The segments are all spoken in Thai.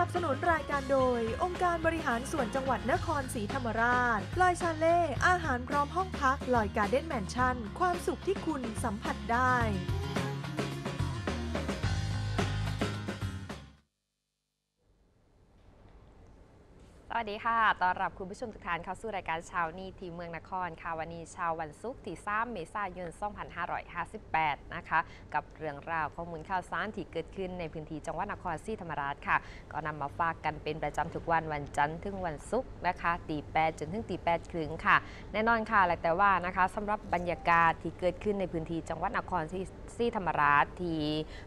นับสนุนรายการโดย องค์การบริหารส่วนจังหวัดนครศรีธรรมราชลอยชาเล่ อาหารพร้อมห้องพักลอยการ์เด้นแมนชั่น ความสุขที่คุณสัมผัสได้ วัสดีค่ะ ต้อนรับคุณผู้ชมทุกท่านเข้าสู่รายการเช้านี้ที่เมืองนครค่ะ วันนี้เช้าวันศุกร์ที่ 3 เมษายน 2558 นะคะ กับเรื่องราวข้อมูลข่าวสารที่เกิดขึ้นในพื้นที่จังหวัดนครศรีธรรมราชค่ะ ก็นำมาฝากกันเป็นประจำทุกวันวันจันทร์ถึงวันศุกร์นะคะตี8จนถึงตี8ครึ่งค่ะ แน่นอนค่ะ แต่ว่านะคะสำหรับบรรยากาศที่เกิดขึ้นในพื้นที่จังหวัดนครศรีศรีธรรมราชที่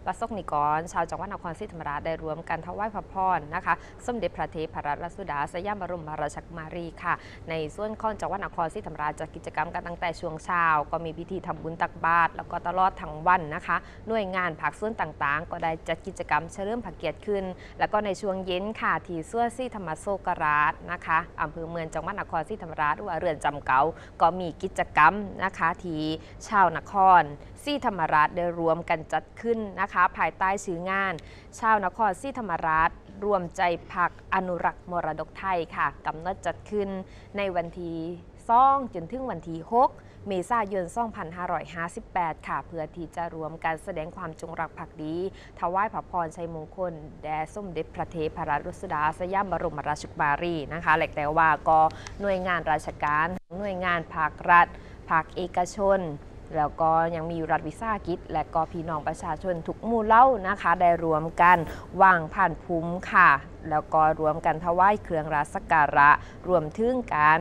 ประสบนิกร ชาวจังหวัดนครศรีธรรมราชได้รวมกันถวายพระพรนะคะ สมเด็จพระเทพรัตนราชสุดาสยามบรมราชกุมารีค่ะ ในส่วนข้องจังหวัดนครศรีธรรมราชจัดกิจกรรมกันตั้งแต่ช่วงเช้า ก็มีพิธีทำบุญตักบาตรแล้วก็ตลอดทั้งวันนะคะ หน่วยงานภาคส่วนต่างๆ ก็ได้จัดกิจกรรมเฉลิมพระเกียรติขึ้น แล้วก็ในช่วงเย็นค่ะที่ส่วนซี่ธรรมโศกราชนะคะอำเภอเมืองจังหวัดนครศรีธรรมราชหรือว่าเรือนจำเก่าก็มีกิจกรรมนะคะที่ชาวนครศรีธรรมราชได้รวมกันจัดขึ้นนะคะ ภายใต้ชื่องาน ชาวนครศรีธรรมราช รวมใจพักอนุรักษ์มรดกไทยค่ะกำหนดจัดขึ้นในวันที่2จนถึงวันที่6เมษายน 2558 ค่ะ เพื่อที่จะรวมการแสดงความจงรักภักดีถวายพระพรชัยมงคล แด่สมเด็จพระเทพรัตนรสุดาสยามบรมราชกุมารีนะคะและแต่ว่าก็หน่วยงานราชการ หน่วยงานภาครัฐภาคเอกชน แล้วก็ยังมีรัฐวิสาหกิจ และก็พี่น้องประชาชนทุกหมู่เล่านะคะ ได้รวมกันวางผ่านภูมิค่ะ แล้วก็รวมกันถวายเครื่องราชสัการะ รวมถึงการ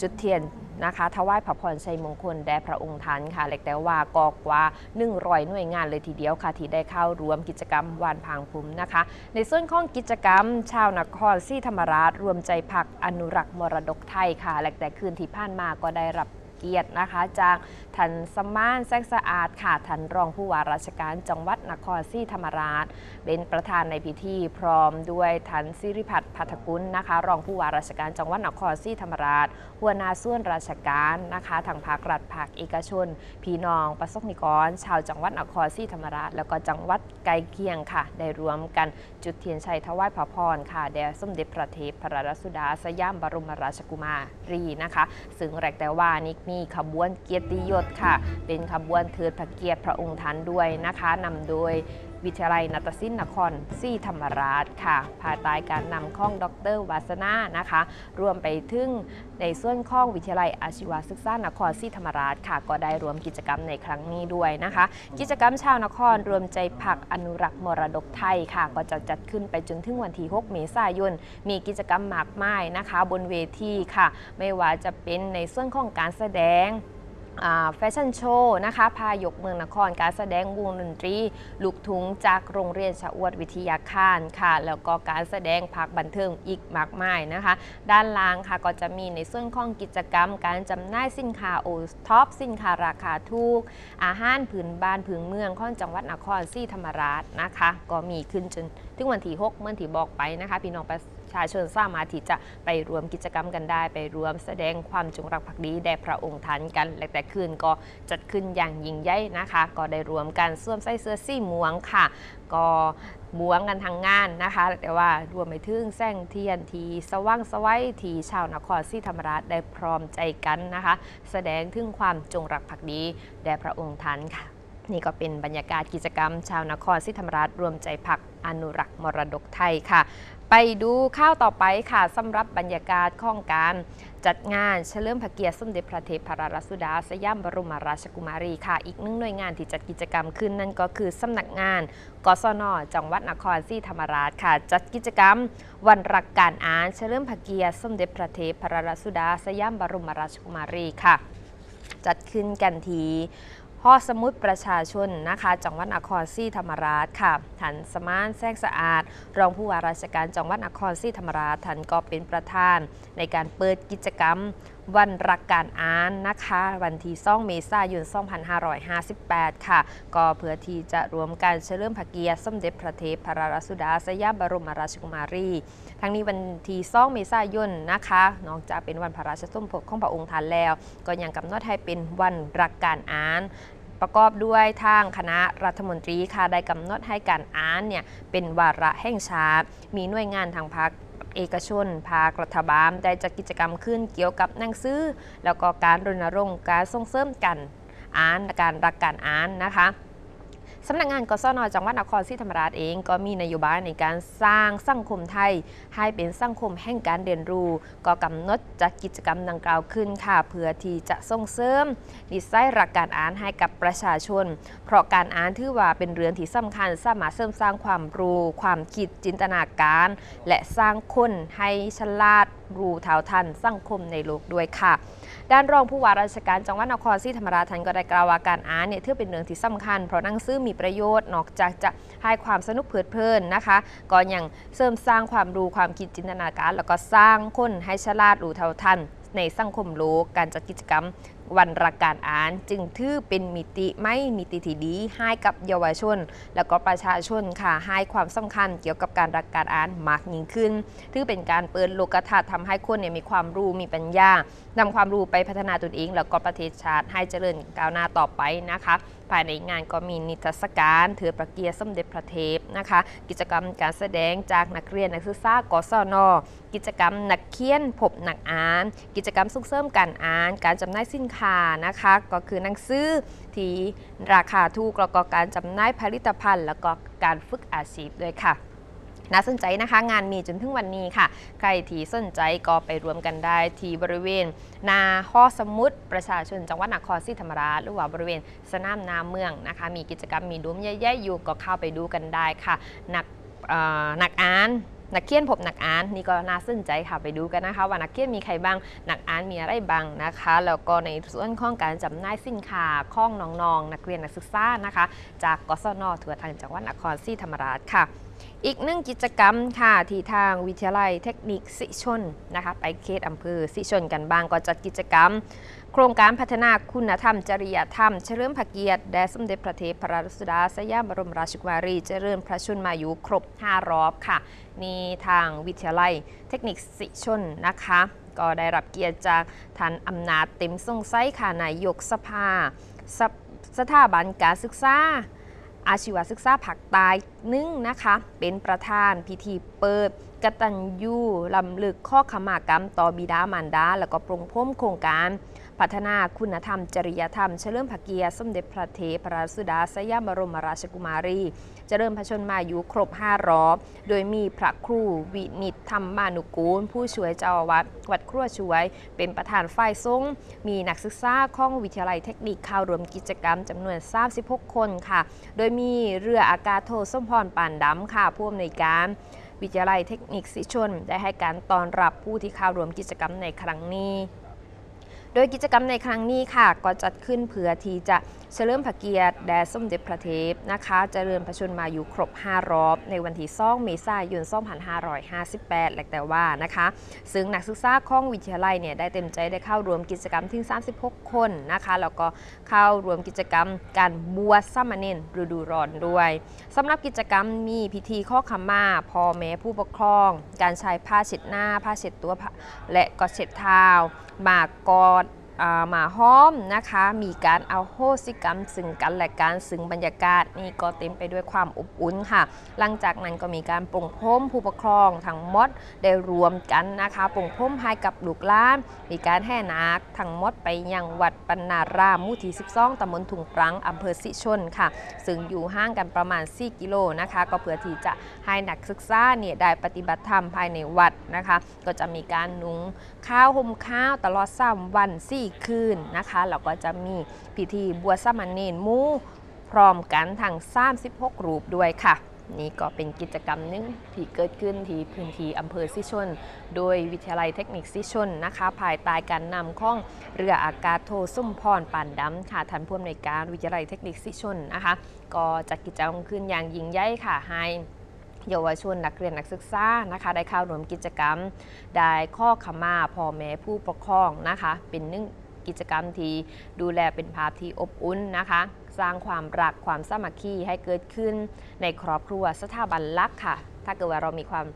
จุดเทียนนะคะถวายพระพรชัยมงคลแด่พระองค์ท่านค่ะเล็กแต่ว่ากอกว่า 100 หน่วยงานเลยทีเดียวค่ะ ที่ได้เข้าร่วมกิจกรรมวานพางภูมินะคะ ในส่วนของกิจกรรม ชาวนครศรีธรรมราช รวมใจพักอนุรักษ์มรดกไทยค่ะและแต่คืนที่ผ่านมาก็ได้รับ เกียรตินะคะ จากท่านสมานแสงสะอาดค่ะท่านรองผู้ว่าราชการจังหวัดนครศรีธรรมราช เป็นประธานในพิธีพร้อมด้วยท่านสิริพัฒน์พัทกุลนะคะ รองผู้ว่าราชการจังหวัดนครศรีธรรมราช หัวหน้าส่วนราชการนะคะทางภาครัฐภาคเอกชน พี่น้องประสบนิกร ชาวจังหวัดนครศรีธรรมราช แล้วก็จังหวัดใกล้เคียงค่ะ ได้รวมกันจุดเทียนชัยถวายพระพรค่ะแด่สมเด็จพระเทพรัตนราชสุดาสยามบรมราชกุมารีนะคะ ซึ่งแรกแต่ว่านี่มีขบวนเกียรติยศค่ะ เป็นขบวนเทิดพระเกียรติพระองค์ท่านด้วยนะคะนำโดย วิทยาลัยนาฏศิลป์นครศรีธรรมราชค่ะภายใต้การนำข้องดรวาสนานะคะ รวมไปถึงในส่วนข้องวิทยาลัยอาชีวศึกษานครศรีธรรมราชค่ะ ก็ได้รวมกิจกรรมในครั้งนี้ด้วยนะคะ กิจกรรมชาวนครรวมใจผักอนุรักษ์มรดกไทยค่ะ ก็จะจัดขึ้นไปจนถึงวันที่ 6 เมษายน มีกิจกรรมมากมายนะคะ บนเวทีค่ะ ไม่ว่าจะเป็นในส่วนของการแสดง แฟชั่นโชว์นะคะพายกเมืองนครการแสดงวงดนตรี ลูกทุงจากโรงเรียนชะอวดวิทยาคารค่ะ แล้วก็การแสดงผักบันเทิงอีกมากมายนะคะ ด้านล่างค่ะก็จะมีในส่วนของกิจกรรม การจำหน่ายสินค้าโอท็อปสินค้าราคาถูก อาหารพื้นบ้านพื้นเมืองของจังหวัดนครศรีธรรมราชนะคะ ก็มีขึ้นจนถึงวันที่6เมื่อที่บอกไปนะคะพี่น้องประ ชาชนสามารถที่จะไปรวมกิจกรรมกันได้ ไปรวมแสดงความจงรักภักดีแด่พระองค์ท่านกัน และแต่คืนก็จัดขึ้นอย่างยิ่งใหญ่นะคะ ก็ได้รวมกันสวมใส่เสื้อสีม่วงค่ะ ก็ม้วงกันทางงานนะคะ แต่ว่ารวมไปถึงแสงเทียนทีสว่างสวัยทีชาวนครศรีธรรมราชได้พร้อมใจกันนะคะ แสดงถึงความจงรักภักดีแด่พระองค์ท่านค่ะ นี่ก็เป็นบรรยากาศกิจกรรม ชาวนครศรีธรรมราชรวมใจพัก อนุรักษ์มรดกไทยค่ะ ไปดูข้าวต่อไปค่ะสำหรับบรรยากาศของการจัดงานเฉลิมพระเกียรติสมเด็จพระเทพรัตนราชสุดา สยามบรมราชกุมารีค่ะ อีกหนึ่งหน่วยงานที่จัดกิจกรรมขึ้นนั่นก็คือสำนักงาน กศน จังหวัดนครศรีธรรมราชค่ะ จัดกิจกรรม วันรักการอ่านเฉลิมพระเกียรติสมเด็จพระเทพรัตนราชสุดา สยามบรมราชกุมารีค่ะ จัดขึ้นกันที หอสมุดประชาชนนะคะ จังหวัดนครศรีธรรมราชค่ะท่านสมานแทรกสะอาด รองผู้ว่าราชการจังหวัดนครศรีธรรมราชท่านก็เป็นประธาน ในการเปิดกิจกรรม วันรักการอ่านนะคะ วันที่2เมษายน 2558 ค่ะ ก็เพื่อที่จะรวมการเฉลิมพระเกียรติสมเด็จพระเทพรัตนราชสุดาสยามบรมราชกุมารี ทั้งนี้วันที่2เมษายนนะคะ นอกจากเป็นวันพระราชสมภพของพระองค์ท่านแล้ว ก็ยังกำหนดให้เป็นวันรักการอ่าน ประกอบด้วยทางคณะรัฐมนตรีค่ะได้กำหนดให้การอ่านเนี่ยเป็นวาระแห่งชาติ มีหน่วยงานทางภาคเอกชน ภาครัฐบาลได้จัดกิจกรรมขึ้นเกี่ยวกับหนังสือ แล้วก็การรณรงค์การส่งเสริมกันอ่านการรักการอ่านนะคะ สำนักงานกสนจังหวัดนครศรีธรรมราชเองก็มีนโยบายในการสร้างสังคมไทย ให้เป็นสังคมแห่งการเรียนรู้ ก็กำหนดจัดกิจกรรมดังกล่าวขึ้นค่ะเพื่อที่จะส่งเสริมนิสัยรักการอ่านให้กับประชาชน เพราะการอ่านถือว่าเป็นเรื่องที่สำคัญสามารถเสริมสร้างความรู้ ความคิดจินตนาการ และสร้างคนให้ฉลาดรู้เท่าทันสังคมในโลกด้วยค่ะ ด้านรองผู้ว่าราชการจังหวัดนครศรีธรรมราชท่านก็ได้กล่าวว่าการอ่านเนี่ยถือเป็นเรื่องที่สำคัญ เพราะหนังสือมีประโยชน์นอกจากจะให้ความสนุกเพลิดเพลินนะคะก็ยังเสริมสร้างความรู้ความคิดจินตนาการ แล้วก็สร้างคนให้ฉลาดรู้เท่าทันในสังคมโลกการจัดกิจกรรม วันรักการอ่านจึงถือเป็นมิติไม่มิติที่ดีให้กับเยาวชน และก็ประชาชนค่ะให้ความสำคัญเกี่ยวกับการรักการอ่านมากยิ่งขึ้นถือเป็นการเปิดโลกทัศน์ทำให้คนเนี่ยมีความรู้มีปัญญานำความรู้ไปพัฒนาตนเอง แล้วก็ประเทศชาติให้เจริญก้าวหน้าต่อไปนะคะภายในงานก็มีนิทรรศการเถือประเกียร์สมเด็จพระเทพนะคะ กิจกรรมการแสดงจากนักเรียนนักศึกษากศนกิจกรรมนักเขียนพบนักอ่าน กิจกรรมส่งเสริมการอ่าน การจำหน่ายสินค้านะคะ ก็คือหนังสือที่ราคาถูกแล้วก็การจำหน่ายผลิตภัณฑ์ แล้วก็การฝึกอาชีพด้วยค่ะ น่าสนใจนะคะ งานมีจนถึงวันนี้ค่ะ ใครที่สนใจก็ไปรวมกันได้ที่บริเวณ นาห้อสมุทรประชาชนจังหวัดนครศรีธรรมราชหรือว่าบริเวณสนามนาเมืองนะคะ มีกิจกรรมมีดุมใหญ่ๆอยู่ก็เข้าไปดูกันได้ค่ะนักนักอ่านนักเขียนพบนักอ่านนี่ก็น่าสนใจค่ะไปดูกันนะคะว่านักเขียนมีใครบ้างนักอ่านมีอะไรบ้างนะคะแล้วก็ในส่วนของการจำหน่ายสินค้าข้องน้องๆนักเรียนนักศึกษานะคะ จากกศนทั่วทางจังหวัดนครศรีธรรมราชค่ะ อีกหนึ่งกิจกรรมค่ะ ที่ทางวิทยาลัยเทคนิคสิชนนะคะไปเขตอำเภอสิชนกันบ้างก็จัดกิจกรรม โครงการพัฒนาคุณธรรม จริยธรรม เฉลิมพระเกียรติแด่สมเด็จพระเทพรัตนราชสุดาสยามบรมราชกุมารี เจริญพระชนมายุครบ 5 รอบค่ะ นี่ทางวิทยาลัยเทคนิคสิชนนะคะ ก็ได้รับเกียรติจากท่านอำนาจเต็มทรงไส้ค่ะนายกสภาสสถาบันการศึกษา อาชีวศึกษาผักตายนึ่งนะคะ เป็นประธานพิธีเปิดกตัญญูลำลึกข้อขมากรรมต่อบิดามารดา แล้วก็ปรงพมโครงการ พัฒนาคุณธรรม จริยธรรม เฉลิมพระเกียรติสมเด็จพระเทพรัตนราชสุดาสยามบรมราชกุมารี เจริญพระชนมายุครบ5รอบ โดยมีพระครูวินิตธรรมานุกูล ผู้ช่วยเจ้าวาสวัดครัวช่วย เป็นประธานฝ่ายทรงมีนักศึกษาของวิทยาลัยเทคนิคเข้าร่วมกิจกรรมจำนวน 36 คนค่ะ โดยมีเรืออากาศโทสมพรปานดำค่ะผู้อำนวยการวิทยาลัยเทคนิคสิชน ได้ให้การต้อนรับผู้ที่เข้าร่วมกิจกรรมในครั้งนี้ โดยกิจกรรมในครั้งนี้ค่ะ ก็จัดขึ้นเพื่อที่จะ เฉลิมพระเกียรติแด่สมเด็จพระเทพนะคะเจริญพระชนมายุครบ 5 รอบ ในวันที่2เมษายน2558 และแต่ว่านะคะ ซึ่งนักศึกษาของวิทยาลัยเนี่ยได้เต็มใจได้เข้าร่วมกิจกรรมถึง 36 คนนะคะแล้วก็เข้าร่วมกิจกรรมการบวชสามเณรฤดูร้อนด้วยสำหรับกิจกรรมมีพิธีข้อขมาพ่อแม่ผู้ปกครอง การใช้ผ้าเช็ดหน้า ผ้าเช็ดตัวและก็เช็ดเท้าหมากกอด หมาห้อมนะคะ มีการเอาโหสิกรรมซึ่งกันและการซึ่งบรรยากาศนี่ก็เต็มไปด้วยความอบอุ่นค่ะ หลังจากนั้นก็มีการปลงพรมผู้ปกครองทั้งหมดได้รวมกันนะคะปลงพรมให้กับลูกหลาน มีการแห่นาคทั้งหมดไปยังวัดปันนารามมู่ที่12ตำบลถุงปรังอำเภอสิชนค่ะ ซึ่งอยู่ห่างกันประมาณ 4 กิโลนะคะ ก็เพื่อที่จะให้นักศึกษาเนี่ยได้ปฏิบัติธรรมภายในวัดนะคะ ก็จะมีการนุง ข้าวห่มข้าวตลอด3วัน4คืนนะคะแล้วก็จะมีพิธีบวชสามเณรหมู่พร้อมกันทั้ง36 รูปด้วยค่ะนี่ก็เป็นกิจกรรมหนึงที่เกิดขึ้นที่พื้นที่อำเภอสิชน โดยวิทยาลัยเทคนิคสิชนนะคะ ภายใต้การนำของเรืออากาศโทสุมพรปานดำค่ะท่านผู้อำนวยการวิทยาลัยเทคนิคสิชนนะคะ ก็จัดกิจกรรมขึ้นอย่างยิ่งใหญ่ค่ะให้ เยาวชนนักเรียนนักศึกษานะคะ ได้เข้าร่วมกิจกรรม ได้ข้อขมาพ่อแม่ผู้ปกครองนะคะ เป็นนึ่งกิจกรรมที่ดูแลเป็นภาพที่อบอุ่นนะคะ สร้างความรักความสามัคคีให้เกิดขึ้นในครอบครัวสถาบันลักษ์ค่ะ ถ้าเกิดว่าเรามีความ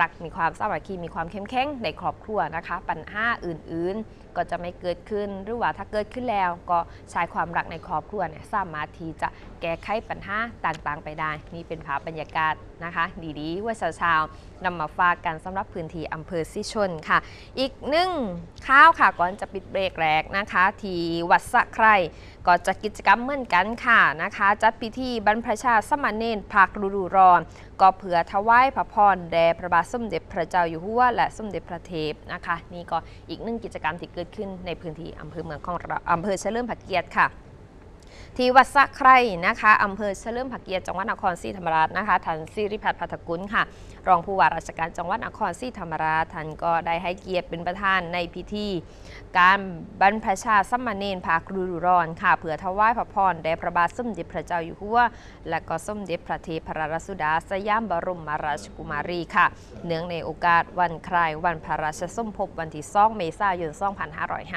รักมีความสามัคคีมีความเข้มแข็งในครอบครัวนะคะ ปัญหาอื่นๆ ก็จะไม่เกิดขึ้น หรือว่าถ้าเกิดขึ้นแล้ว ก็ใช้ความรักในครอบครัวเนี่ยสามารถที่จะแก้ไขปัญหาต่างๆ ไปได้ นี่เป็นภาพบรรยากาศนะคะ ดีๆ ว่าชาวๆนำมาฝากกันสำหรับพื้นที่อำเภอสิชนค่ะ อีกหนึ่งข้าวค่ะก่อนจะปิดเบรกแรกนะคะ ที่วัดสะไครก็จัดกิจกรรมเหมือนกันค่ะนะคะ จัดพิธีบรรพชาสมณเณรภาคฤดูร้อนก็เพื่อถวายพระพรแด่พระบาทสมเด็จพระเจ้าอยู่หัวและสมเด็จพระเทพนะคะ นี่ก็อีกหนึ่งกิจกรรมที่เกิดขึ้นในพื้นที่อำเภอเมืองของอำเภอเฉลิมพระเกียรติค่ะ ที่วัดสะไครนะคะอำเภอเฉลิมพระเกียรติจังหวัดนครศรีธรรมราชนะคะท่านสิริพัฒน์พัฒกุลค่ะ รองผู้ว่าราชการจังหวัดนครศรีธรรมราชท่านก็ได้ให้เกียรติเป็นประธานในพิธี การบรรพชาสมณเณรภาคฤดูร้อนค่ะ เพื่อถวายพระพรแด่พระบาทสมเด็จพระเจ้าอยู่หัวและก็สมเด็จพระเทพรัตนราชสุดาสยามบรมราชกุมารีค่ะ เนื่องในโอกาสวันคล้ายวันพระราชสมภพวันที่2เมษายน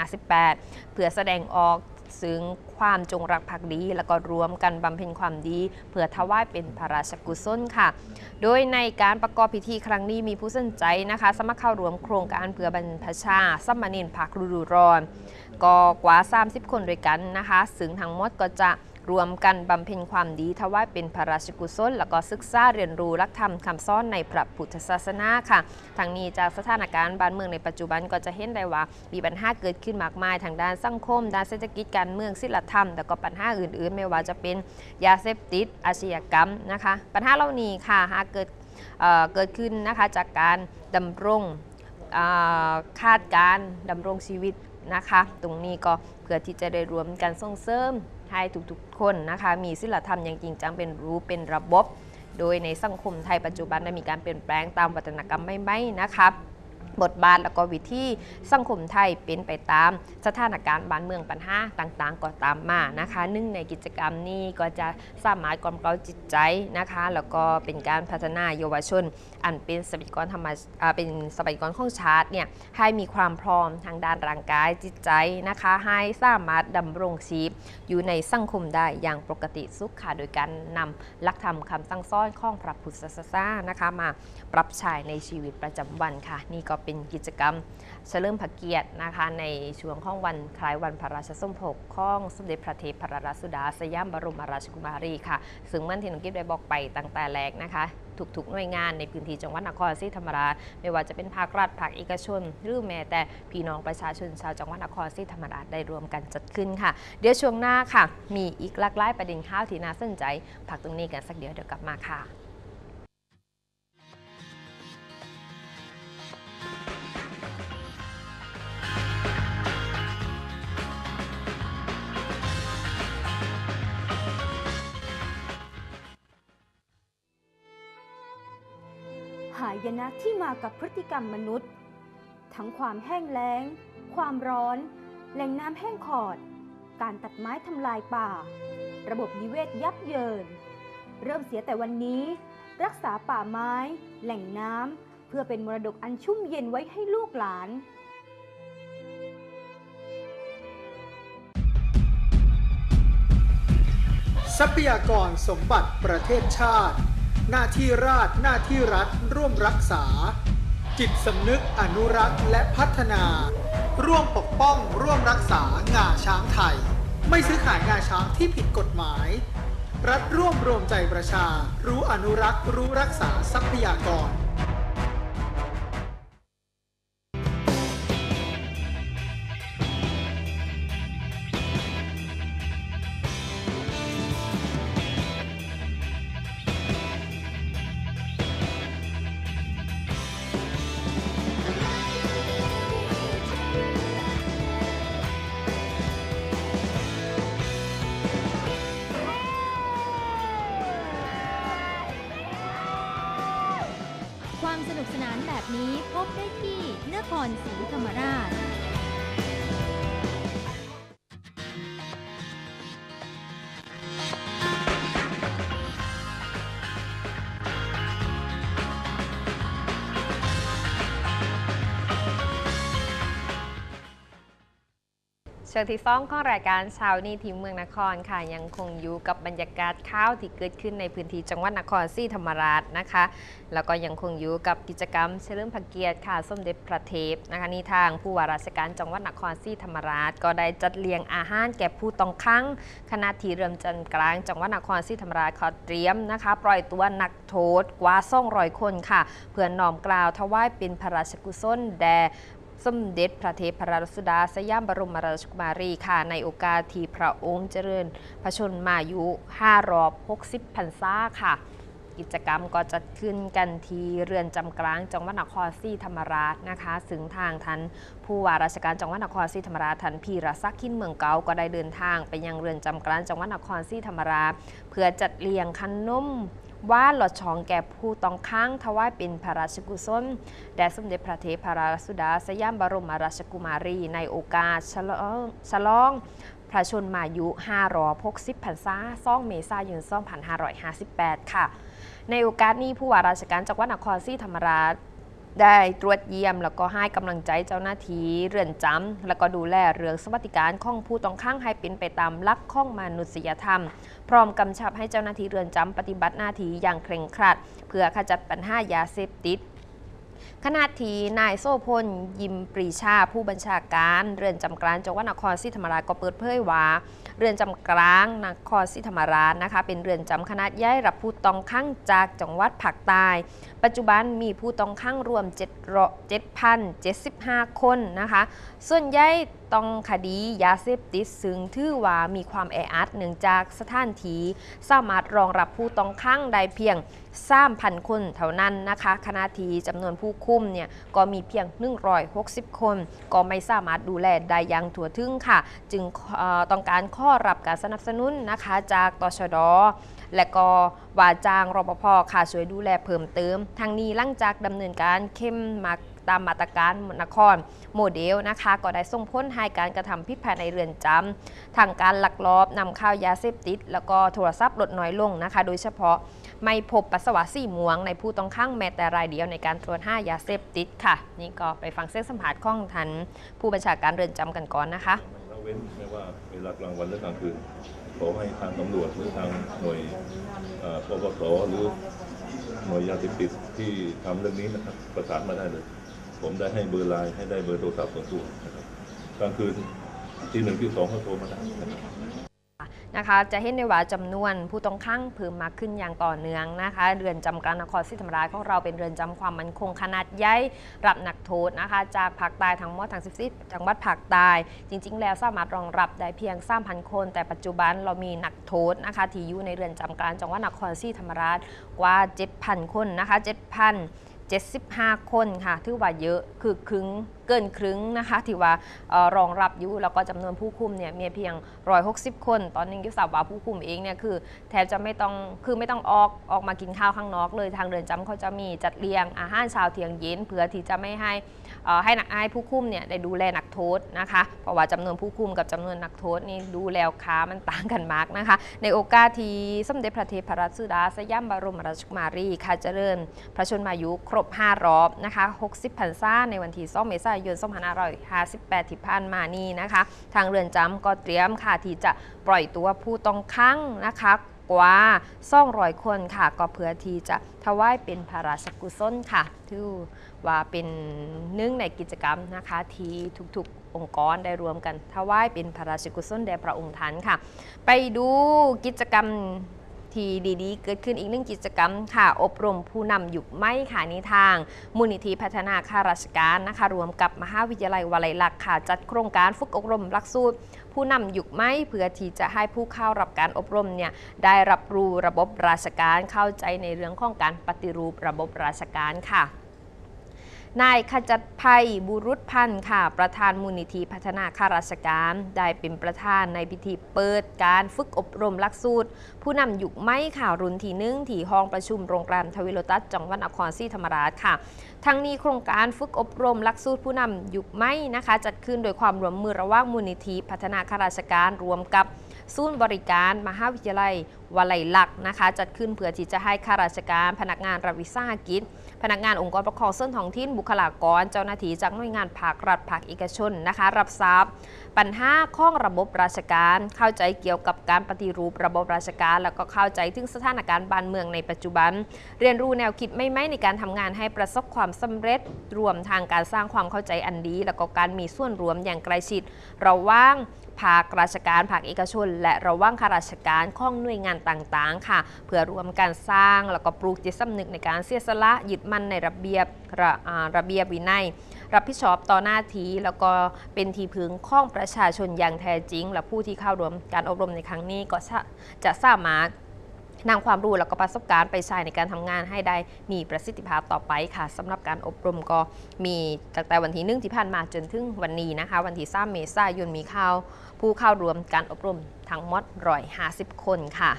2558 เพื่อแสดงออก ซึ้งความจงรักภักดี แล้วก็รวมกันบำเพ็ญความดี เพื่อถวายเป็นพระราชกุศลค่ะ โดยในการประกอบพิธีครั้งนี้มีผู้สนใจนะคะ สมัครเข้าร่วมโครงการเพื่อบรรพชาสมณเณรภาคฤดูร้อนก็กว่า 30 คนด้วยกันนะคะซึ่งทั้งหมดก็จะ รวมกันบำเพ็ญความดีถวายเป็นพระราชกุศล แล้วก็ศึกษาเรียนรู้ลักธรรมคำสอนในพระพุทธศาสนาค่ะทางนี้จากสถานการณ์บ้านเมืองในปัจจุบันก็จะเห็นได้ว่า มีปัญหาเกิดขึ้นมากมาย ทางด้านสังคม ด้านเศรษฐกิจการเมืองศิลธรรมแต่ก็ปัญหาอื่น ๆ ไม่ว่าจะเป็นยาเสพติดอาชญากรรมนะคะปัญหาเหล่านี้ค่ะหากเกิดเเกิดขึ้นนะคะจากการดำรงคาดการดำรงชีวิตนะคะ ตรงนี้ก็เพื่อที่จะได้รวมกันส่งเสริม ให้ทุกๆคนนะคะมีศิลธรรมอย่างจริงจังเป็นรู้เป็นระบบ โดยในสังคมไทยปัจจุบันได้มีการเปลี่ยนแปลงตามวัฒนกรรมไม่ไม่ๆนะคะ บทบาทแล้วก็วิธีสังคมไทยเป็นไปตามสถานการณ์บ้านเมืองปัญหาต่างๆ ก็ตามมานะคะนึ่งในกิจกรรมนี้ก็จะสามารถกล่อมเกลาจิตใจนะคะ แล้วก็เป็นการพัฒนาเยาวชน อันเป็นทรัพยากรธรรมอ่าเป็นทรัพยากรของชาติเนี่ยให้มีความพร้อมทางด้านร่างกายจิตใจนะคะ ให้สามารถดำรงชีพอยู่ในสังคมได้อย่างปกติสุขค่ะโดยการนำหลักธรรมคำสั่งสอนข้องพระพุทธศาสนานะคะ มาปรับใช้ในชีวิตประจำวันค่ะ นี่ก็เป็นกิจกรรมเฉลิมพระเกียรตินะคะในช่วงของวันคล้ายวันพระราชสมภพของสมเด็จพระเทพรัตนสุดาสยามบรมราชกุมารีค่ะ ซึ่งมื่อที่น้องกิฟได้บอกไปตั้งแต่แรกนะคะทุกๆหน่วยงานในพื้นที่จังหวัดนครศรีธรรมราชไม่ว่าจะเป็นภาครัฐภาคเอกชน หรือแม้แต่พี่น้องประชาชนชาวจังหวัดนครศรีธรรมราชได้รวมกันจัดขึ้นค่ะ เดี๋ยวช่วงหน้าค่ะ มีอีกหลากหลายประเด็นข่าวที่น่าสนใจพักตรงนี้กันสักเดียวเดี๋ยวกลับมาค่ะ ยนะที่มากับพฤติกรรมมนุษย์ ทั้งความแห้งแล้ง ความร้อน แหล่งน้ำแห้งขอด การตัดไม้ทำลายป่า ระบบนิเวศยับเยิน เริ่มเสียแต่วันนี้ รักษาป่าไม้ แหล่งน้ำเพื่อเป็นมรดกอันชุ่มเย็นไว้ให้ลูกหลานทรัพยากรสมบัติประเทศชาติ หน้าที่ราชหน้าที่รัฐ ร่วมรักษา จิตสำนึกอนุรักษ์และพัฒนา ร่วมปกป้องร่วมรักษางาช้างไทย ไม่ซื้อขายงาช้างที่ผิดกฎหมาย รัฐร่วมรวมใจประชา รู้อนุรักษ์ รู้รักษาทรัพยากร สนุกสนานแบบนี้พบได้ที่นครศรีธรรมราช ช่วงที่สองของรายการเช้านี้ทีมเมืองนครค่ะ ยังคงอยู่กับบรรยากาศข้าวที่เกิดขึ้นในพื้นที่จังหวัดนครศรีธรรมราชนะคะ แล้วก็ยังคงอยู่กับกิจกรรมเฉลิมพระเกียรติค่ะส้มเด็จพระเทพนะคะนี่ทางผู้ว่าราชการจังหวัดนครศรีธรรมราช ก็ได้จัดเลี้ยงอาหารแก่ผู้ต้องขังคณะที่เริ่มจันทร์กลาง จังหวัดนครศรีธรรมราชขอเตรียมนะคะ ปล่อยตัวนักโทษกว่า200คนค่ะ เพื่อน้อมกล่าวถวายเป็นพระราชกุศลแด่ สมเด็จพระเทพรัตนราชสุดาสยามบรมราชกุมารีค่ะ ในโอกาสที่พระองค์เจริญพระชนมายุ 5 รอบ 60พรรษาค่ะ กิจกรรมก็จัดขึ้นกันที่เรือนจำกลางจังหวัดนครศรีธรรมราชนะคะซึ่งทางทันผู้ว่าราชการจังหวัดนครศรีธรรมราชทันพีรศักดิ์ขินเมืองเก่าก็ได้เดินทางไปยังเรือนจำกลางจังหวัดนครศรีธรรมราช เพื่อจัดเลี้ยงขนม ว่าหลอดช่องแก่ผู้ต้องขังถวายเป็นพระราชกุศลแด่สมเด็จพระเทพรัตนราสุดาสยามบรมราชกุมารี ในโอกาสฉลองฉลองพระชนมายุ5รอ60พรรษา2เมษายน2558 ค่ะ ในโอกาสนี้ผู้ว่าราชการจังหวัดนครศรีธรรมราช ได้ตรวจเยี่ยม แล้วก็ให้กำลังใจเจ้าหน้าที่เรือนจำแล้วก็ดูแลเรื่องสวัสดิการของผู้ต้องขังให้เป็นไปตามหลักข้องมนุษยธรรม พร้อมกำชับให้เจ้าหน้าที่เรือนจำปฏิบัติหน้าที่อย่างเคร่งครัด เพื่อขจัดปัญหายาเสพติด ขณะที่นายโซพล ยิมปรีชาผู้บัญชาการเรือนจำกลางจังหวัดนครศรีธรรมราชก็เปิดเผยว่า เรือนจำกลางนครศรีธรรมราชนะคะเป็นเรือนจำขนาดใหญ่รับผู้ต้องขังจากจังหวัดภาคใต้ปัจจุบันมีผู้ต้องขังรวม 7,075 คนนะคะ ส่วนใหญ่ต้องคดียาเสพติดซึ่งถือว่ามีความแออัดเนื่องจากสถานที่สามารถรองรับผู้ต้องขังได้เพียง 3,000 คนเท่านั้นนะคะขณะทีจำนวนผู้คุมเนี่ยก็มีเพียง 160 คน ก็ไม่สามารถดูแลได้อย่างถั่วถึงค่ะ จึงต้องการข้อรับการสนับสนุนนะคะจากตชดและก็ว่าจ้างรปภค่ะช่วยดูแลเพิ่มเติม ทางนี้หลังจากดำเนินการเข้มมาตามมาตรการนครโมเดลนะคะก็ได้ส่งผลให้การกระทำผิดภายในเรือนจำทางการลักลอบนำเข้ายาเสพติด แล้วก็โทรศัพท์ลดน้อยลงนะคะ โดยเฉพาะ ไม่พบปัสสาวะสีม่วง ในผู้ต้องขังแม้แต่รายเดียวในการตรวจห้ายาเสพติดค่ะ นี่ก็ไปฟังเส้นสัมผัสข้องทันผู้บัญชาการเรือนจำกันก่อนนะคะลเว้นไม่ว่าเวลากลางวันหรือกลางคืนขอให้ทางตำรวจหรือทางหน่วยปปสหรือหน่วยยาเสพติดที่ทำเรื่องนี้นะครับประสานมาได้เลย ผมได้ให้เบอร์ไลน์ให้ได้เบอร์โทรศัพท์ส่วนตัวนะครับกลางคืนที่หนึ่งที่สองเขาโทรมาได้นะครับ นะคะ จะเห็นได้ว่าจำนวนผู้ต้องขังเพิ่มมากขึ้นอย่างต่อเนื่องนะคะ เรือนจำกลางนครศรีธรรมราชของเราเป็นเรือนจำความมั่นคงขนาดใหญ่รับนักโทษนะคะ จากภาคใต้ทั้งหมดทั้ง14จังหวัดภาคใต้จริง ๆ แล้วสามารถรองรับได้เพียง3,000 คน แต่ปัจจุบันเรามีนักโทษนะคะที่อยู่ในเรือนจำกลางจังหวัดนครศรีธรรมราชกว่า 7,000 คนนะคะ7,000 75 คนค่ะถือว่าเยอะคือครึ่งเกินครึ่งนะคะที่ว่าออรองรับอยู่แล้วก็จำนวนผู้คุมเนี่ยมีเพียง 160 คน ตอนนึงยุสสาวว่าผู้คุมเองเนี่ยคือแทบจะไม่ต้องคือไม่ต้องออกออกมากินข้าวข้างนอกเลยทางเรือนจำเขาจะมีจัดเรียงอาหารเช้าเที่ยงเย็นเพื่อที่จะไม่ให้ ให้นักให้ผู้คุมเนี่ยได้ดูแลนักโทษนะคะเพราะว่าจำนวนผู้คุมกับจำนวนนักโทษนี่ดูแล้วค้ามันต่างกันมากนะคะ ในโอกาสที่สมเด็จพระเทพรัตนสุดาสยามบรมราชกุมารีค่ะเจริญ พระชนมายุครบ 5 รอบนะคะ 60พรรษาในวันที่2เมษายน2558ที่ผ่านมานี้นะคะ ทางเรือนจำก็เตรียมค่ะที่จะปล่อยตัวผู้ต้องขังนะคะ กว่า200คนค่ะ ก็เพื่อที่จะถวายเป็นพระราชกุศลค่ะถือว่าเป็นหนึ่งในกิจกรรมนะคะที่ทุกๆองค์กรได้รวมกันถวายเป็นพระราชกุศลแด่พระองค์ท่านค่ะ ไปดูกิจกรรมที่ดีๆ เกิดขึ้นอีกหนึ่งกิจกรรมค่ะ อบรมผู้นำยุคใหม่ค่ะในทาง มูลนิธิพัฒนาข้าราชการนะคะ รวมกับมหาวิทยาลัยวลัยลักษณ์ค่ะ จัดโครงการฝึกอบรมหลักสูตร ผู้นำยุคใหม่เพื่อที่จะให้ผู้เข้ารับการอบรมเนี่ยได้รับรู้ระบบราชการเข้าใจในเรื่องของการปฏิรูประบบราชการค่ะ นายขจัดภัยบุรุษพันธ์ค่ะ ประธานมูลนิธิพัฒนาข้าราชการ ได้เป็นประธานในพิธีเปิดการฝึกอบรมหลักสูตร ผู้นำยุคใหม่ข่าวรุ่นที่หนึ่งที่ห้องประชุมโรงแรมทวิโลตัสจังหวัดนครศรีธรรมราชค่ะ ทั้งนี้โครงการฝึกอบรมหลักสูตรผู้นำยุคใหม่นะคะ จัดขึ้นโดยความร่วมมือระหว่างมูลนิธิพัฒนาข้าราชการรวมกับศูนย์บริการมหาวิทยาลัยวลัยลักษณ์นะคะ จัดขึ้นเพื่อที่จะให้ข้าราชการพนักงานรัฐวิสาหกิจ พนักงานองค์กรปกครองส่วนท้องถิ่นบุคลากร เจ้าหน้าที่จากหน่วยงานภาครัฐภาคเอกชนนะคะ รับทราบ ปัญหาข้องระบบราชการ เข้าใจเกี่ยวกับการปฏิรูประบบราชการ แล้วก็เข้าใจถึงสถานการณ์บ้านเมืองในปัจจุบัน เรียนรู้แนวคิดไม่ไม่ในการทำงานให้ประสบความสำเร็จ รวมทางการสร้างความเข้าใจอันดี แล้วก็การมีส่วนรวมอย่างใกล้ชิดระว่างภาคราชการภาคเอกชน และระว่างข้าราชการข้องหน่วยงานต่างๆ ค่ะ เพื่อรวมการสร้างแล้วก็ปลูกจิตสำนึกในการเสียสละยึดมั่นในระเบียบระระเบียบวินัย รับผิดชอบต่อหน้าที่แล้วก็เป็นที่พึงของประชาชนอย่างแท้จริง และผู้ที่เข้าร่วมการอบรมในครั้งนี้ก็จะจะสามารถนำความรู้แล้วก็ประสบการณ์ไปใช้ในการทำงานให้ได้มีประสิทธิภาพต่อไปค่ะสำหรับการอบรมก็มีตั้งแต่วันที่หนึ่งที่ผ่านมาจนถึงวันนี้นะคะ วันที่3เมษายนมีเข้าผู้เข้าร่วมการอบรมทั้งหมด150 คนค่ะ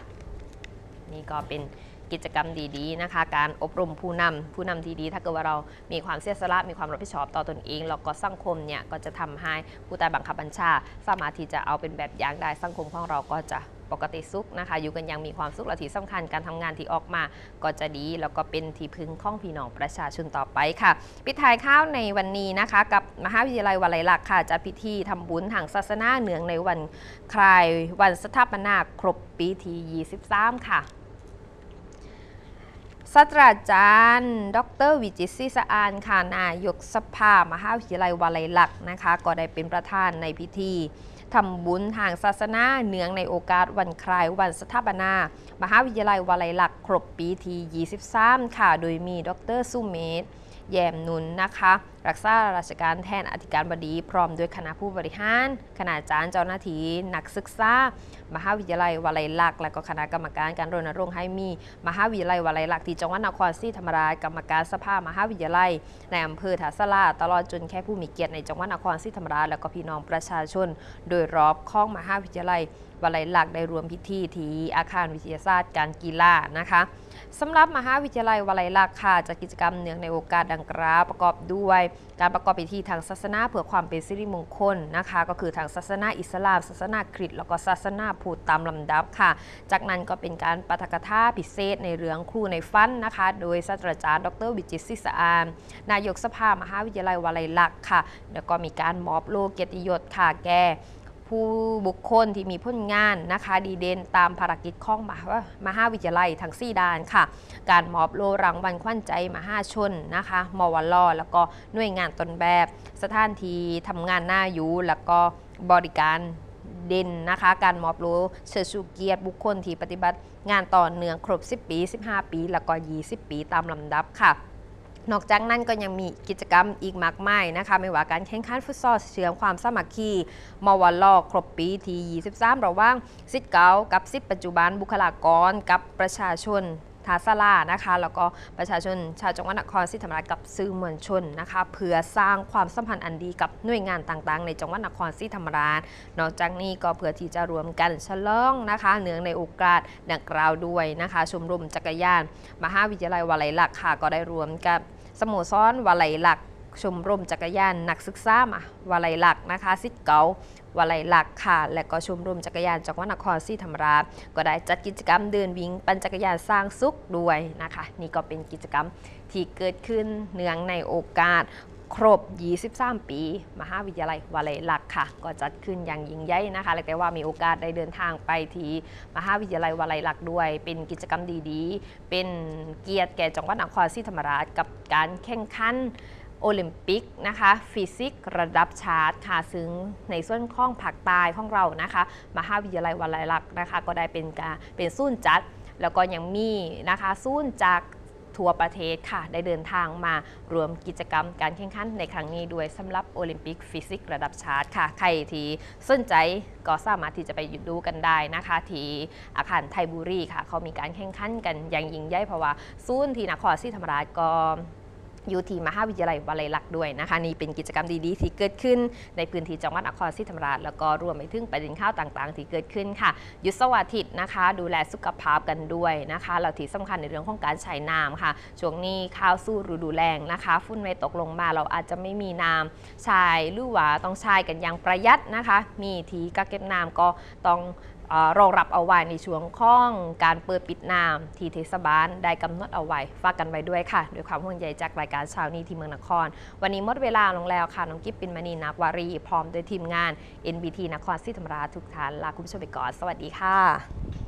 นี่ก็เป็น กิจกรรมดีๆนะคะ การอบรมผู้นำผู้นำที่ดี ถ้าเกิดว่าเรามีความเสียสละมีความรับผิดชอบต่อตนเอง แล้วก็สังคมเนี่ยก็จะทำให้ผู้ใต้บังคับบัญชา สามารถที่จะเอาเป็นแบบอย่างได้สังคมของเราก็จะปกติสุขนะคะ อยู่กันอยังมีความสุขและที่สำคัญการทำงานที่ออกมาก็จะดี แล้วก็เป็นที่พึ่งของพี่น้องประชาชนต่อไปค่ะ ปิดท้ายข้าวในวันนี้นะคะ กับมหาวิทยาลัยวลัยลักษณ์ค่ะจะพิธีทำบุญทางศาสนาเนืองในวันคลายวันสถาปนาครบปีที่ 23 ค่ะ ศาสตราจารย์ ดรวิจิตรศรีสะอานค่ะนายกสภามหาวิทยาลัยวลัยลักษณ์นะคะ ก็ได้เป็นประธานในพิธีทำบุญทางศาสนาเนืองในโอกาสวันคล้ายวันสถาปนา มหาวิทยาลัยวลัยลักษณ์ครบปีที่ 23 ค่ะ โดยมีดรสุเมธแยมนุนนะคะรักษาราชการแทนอธิการบดี พร้อมด้วยคณะผู้บริหาร คณาจารย์เจ้าหน้าที่นักศึกษา มหาวิทยาลัยวลัยลักษณ์และก็คณะกรรมการการรณรงค์ให้มี มหาวิทยาลัยวลัยลักษณ์ที่จังหวัดนครศรีธรรมราชกรรมการสภามหาวิทยาลัยในอำเภอทาสลาตลอดจนแค่ผู้มีเกียรติในจังหวัดนครศรีธรรมราชและก็พี่น้องประชาชน โดยรอบข้องมหาวิทยาลัยวลัยลักษณ์ได้รวมพิธีที่อาคารวิทยาศาสตร์การกีฬานะคะสำหรับมหาวิทยาลัยวลัยลักษณ์ค่ะจัดกิจกรรมเนื่องในโอกาสดังกล่าวประกอบด้วยการประกอบพิธีทางศาสนาเพื่อความเป็นสิริมงคลนะคะ ก็คือทางศาสนาอิสลามศาสนาคริสต์แล้วก็ศาสนาพุทธตามลำดับค่ะ จากนั้นก็เป็นการปาฐกถาพิเศษในเรื่องครูในฟันนะคะ โดยศาสตราจารย์ ดรวิจิตรศิษอานนายกสภามหาวิทยาลัยวลัยลักษณ์ค่ะ แล้วก็มีการมอบโลเกียรติยศค่ะแก่ ผู้บุคคลที่มีผลงานนะคะดีเด่นตามภารกิจข้องมหามหาวิทยาลัยทั้ง4ด้านค่ะ การมอบโลรางวัลขวัญใจมหาชนนะคะมวลแล้วก็หน่วยงานต้นแบบ สถานที่ทำงานหน้าอยู่แล้วก็บริการเด่นนะคะการมอบโลเชิดชูเกียรติบุคคลที่ปฏิบัติงานต่อเนื่องครบ 10 ปี 15 ปี แล้วก็ 20 ปีตามลำดับค่ะ นอกจากนั้นก็ยังมีกิจกรรมอีกมากมายนะคะ ไม่ว่าการแข่งขันฟุตซอลเชื่อมความสามัคคีมวลอครบปีที่ 23 ระหว่างสิทธิ์เก่ากับสิทธิ์ปัจจุบันบุคลากรกับประชาชนทาสลานะคะ แล้วก็ประชาชนชาวจังหวัดนครศรีธรรมราชกับสื่อมวลชนนะคะ เพื่อสร้างความสัมพันธ์อันดีกับหน่วยงานต่างๆ ในจังหวัดนครศรีธรรมราช นอกจากนี้ก็เพื่อที่จะรวมกันฉลองนะคะเนื่องในโอกาสดังกล่าวด้วยนะคะ ชมรมจักรยาน มหาวิทยาลัยวลัยลักษณ์ค่ะก็ได้รวมกับ สโมสรวลัยลัก ชมรมจักรยานนักศึกษามาวลัยลักนะคะซิดเกาวลัยลักค่ะ และก็ชมรมจักรยานจังหวัดนครศรีธรรมราชก็ได้จัดกิจกรรมเดินวิ่งปั่นจักรยานสร้างสุขด้วยนะคะ นี่ก็เป็นกิจกรรมที่เกิดขึ้นเนื่องในโอกาส ครบ 23 ปี มหาวิทยาลัยวลัยลักค่ะ ก็จัดขึ้นอย่างยิ่งใหญ่นะคะ และแต่ว่ามีโอกาสได้เดินทางไปที่มหาวิทยาลัยวลัยลักด้วย เป็นกิจกรรมดีๆ เป็นเกียรติแก่จังหวัดนครศรีธรรมราชกับการแข่งขันโอลิมปิกนะคะฟิสิกส์ระดับชาร์ตค่ะซึ่งในส่วนของภาคใต้ของเรานะคะมหาวิทยาลัยวลัยลักษณ์นะคะ ก็ได้เป็นการเป็นศูนย์จัด แล้วก็ยังมีนะคะศูนย์จาก ทั่วประเทศค่ะ ได้เดินทางมารวมกิจกรรมการแข่งขันในครั้งนี้ด้วยสำหรับโอลิมปิกฟิสิกส์ระดับชาติค่ะ ใครที่สนใจก็สามารถที่จะไปดูกันได้นะคะ ที่อาคารไทบุรีค่ะ เขามีการแข่งขันกันอย่างยิ่งใหญ่เพราะว่าศูนที่นครศรีธรรมราชก็ ยูทีมหาวิทยาลัยวลัยลักษณ์ด้วยนะคะนี่เป็นกิจกรรมดีๆ ที่เกิดขึ้น ในพื้นที่จังหวัดนครศรีธรรมราชแล้วก็รวมไปถึงประเด็นข่าวต่างๆ ที่เกิดขึ้นค่ะยุดสาร์อาทิตย์นะคะ ดูแลสุขภาพกันด้วยนะคะเราที่สำคัญในเรื่องของการใช้น้ำค่ะช่วงนี้ข้าวสู้ฤดูแล้งนะคะฝุ่นไม่ตกลงมาเราอาจจะไม่มีน้ำใช้หรือว่าต้องใช้กันอย่างประหยัดนะคะ มีทีกักเก็บน้ำก็ต้อง รองรับเอาไว้ในช่วงของการเปิดปิดน้ำที่เทศบาลได้กำหนดเอาไว้ฝากกันไว้ด้วยค่ะด้วยความห่วงใยจากรายการเช้านี้ที่เมืองนคร วันนี้หมดเวลาลงแล้วค่ะน้องกิ๊บปินมณีนักวารี พร้อมด้วยทีมงาน NBT นครศรีธรรมราชทุกท่านลาคุณผู้ชมไปก่อนสวัสดีค่ะ